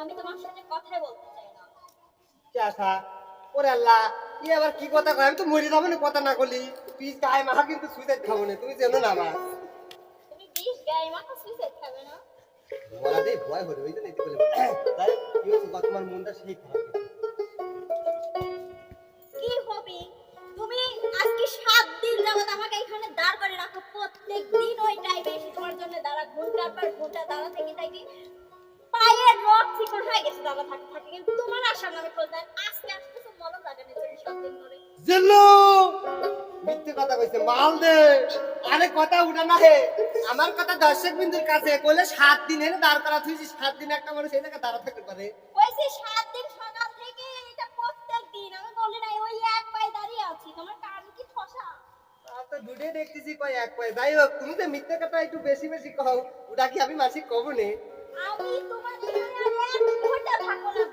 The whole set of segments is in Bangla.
আমি তোমার সাথে কথাই বলতে চাই না। কে আসা ওরে আল্লাহ ই আবার কি কথা কয়? আমি তো মরে যাব না কথা না করলি তুই গায়ে মাখা কিন্তু সুইসাইড খাব না তুমি জানো না আমার। তুমি বিষ গায়ে মাথা সুইসাইড খাবে না? বলা দেই ভয় হরে ওই জন্য বলে তাই কি হচ্ছে তোমার মনটা সেই খারাপ। থাকে কিন্তু তোমার আশার নামে খোঁজা আজকে আসতেছে মলম লাগানো চলে সাত দিন ধরে। জিল্লু মিথ্যে কথা কইছে মাল দে। আরে কথা উঠা না হে। আমার কথা দর্শক বিন্দুর কাছে কইলে সাত দিন এনে দাঁড় করা তুই সাত দিন একটা মানুষ এই জায়গায় দাঁড়া থাকতে পারে। কইছে সাত দিন সকাল থেকে এটা প্রত্যেক দিন। আমি বলি নাই ওই এক পায়ে দাঁড়িয়ে আছি। তোমার কান কি ঠসা? তো দুটোই দেখতেছি কয় এক কয় যাই হোক তুমি তো মিথ্যে কথা একটু বেশি বেশি কও ওটা কি আমি মাসিক কব নে? আমি তোমার এখানে আর এক মুহূর্ত থাকব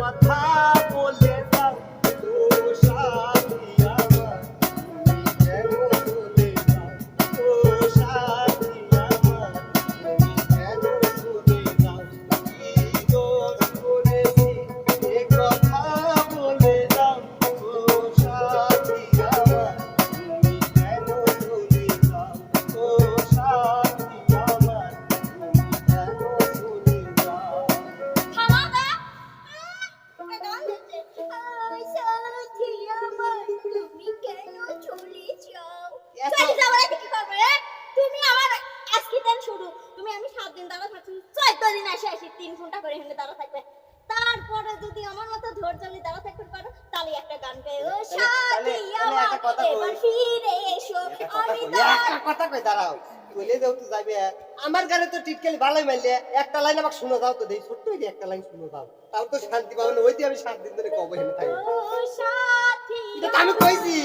কথা আমি সাত দিন দাঁড়া থাকছি। চোদ্দ দিন আসি তিন ঘণ্টা করে এখানে দাঁড়া থাকবে। তারপরে যদি আমার মতো ধৈর্য নিয়ে দাঁড়া থাকতে পারো তাহলে একটা গান ও সাথী আমার। এবার ফিরে এসো আমি একটা কথা কই দাঁড়াও। বলে দেও তো যাবে আমার গানে তো টিটকালি ভালোই মারলে একটা লাইন আমাকে শুনে দাও তো দেই। ছোট্ট হইলে একটা লাইন শুনে দাও। তাও তো শান্তি পাবো না। ওই দিয়ে আমি সাত দিন ধরে কবে হেনে থাকি এটা তো আমি কইছি।